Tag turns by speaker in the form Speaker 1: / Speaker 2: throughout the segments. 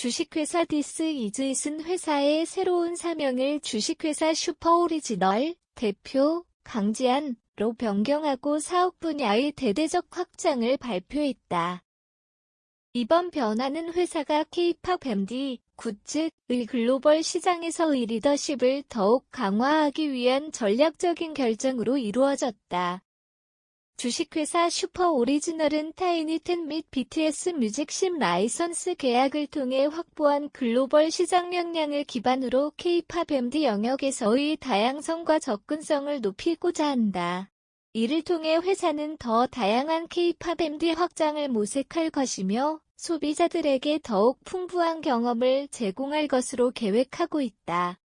Speaker 1: 주식회사 디스 이즈잇은 회사의 새로운 사명을 주식회사 슈퍼오리지널 대표 강지안로 변경하고 사업 분야의 대대적 확장을 발표했다. 이번 변화는 회사가 K-팝 MD 굿즈의 글로벌 시장에서의 리더십을 더욱 강화하기 위한 전략적인 결정으로 이루어졌다. 주식회사 슈퍼 오리지널은 타이니텐 및 BTS 뮤직십 라이선스 계약을 통해 확보한 글로벌 시장 역량을 기반으로 K-팝 MD 영역에서의 다양성과 접근성을 높이고자 한다. 이를 통해 회사는 더 다양한 K-팝 MD 확장을 모색할 것이며 소비자들에게 더욱 풍부한 경험을 제공할 것으로 계획하고 있다.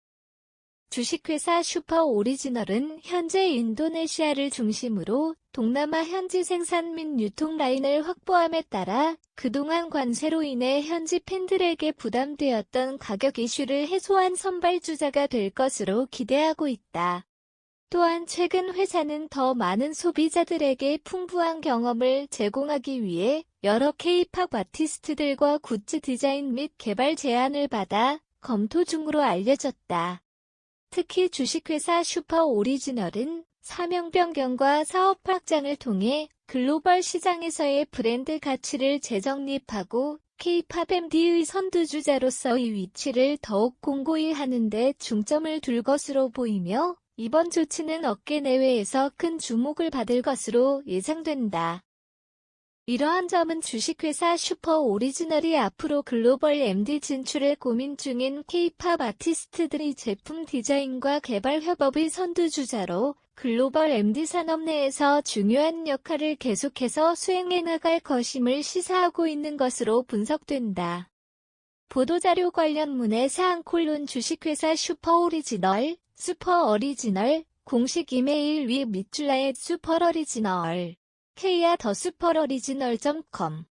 Speaker 1: 주식회사 슈퍼 오리지널은 현재 인도네시아를 중심으로 동남아 현지 생산 및 유통 라인을 확보함에 따라 그동안 관세로 인해 현지 팬들에게 부담되었던 가격 이슈를 해소한 선발주자가 될 것으로 기대하고 있다. 또한 최근 회사는 더 많은 소비자들에게 풍부한 경험을 제공하기 위해 여러 K-팝 아티스트들과 굿즈 디자인 및 개발 제안을 받아 검토 중으로 알려졌다. 특히 주식회사 슈퍼 오리지널은 사명 변경과 사업 확장을 통해 글로벌 시장에서의 브랜드 가치를 재정립하고 K-팝 MD의 선두주자로서의 위치를 더욱 공고히 하는 데 중점을 둘 것으로 보이며 이번 조치는 업계 내외에서 큰 주목을 받을 것으로 예상된다. 이러한 점은 주식회사 슈퍼 오리지널이 앞으로 글로벌 MD 진출을 고민 중인 K-팝 아티스트들의 제품 디자인과 개발 협업의 선두주자로 글로벌 MD 산업 내에서 중요한 역할을 계속해서 수행해 나갈 것임을 시사하고 있는 것으로 분석된다. 보도자료 관련문의 사항 콜론 주식회사 슈퍼 오리지널, 슈퍼 어리지널, 공식 이메일 위 밑줄라의 슈퍼 어리지널. 케이아 더 슈퍼 어리지널.com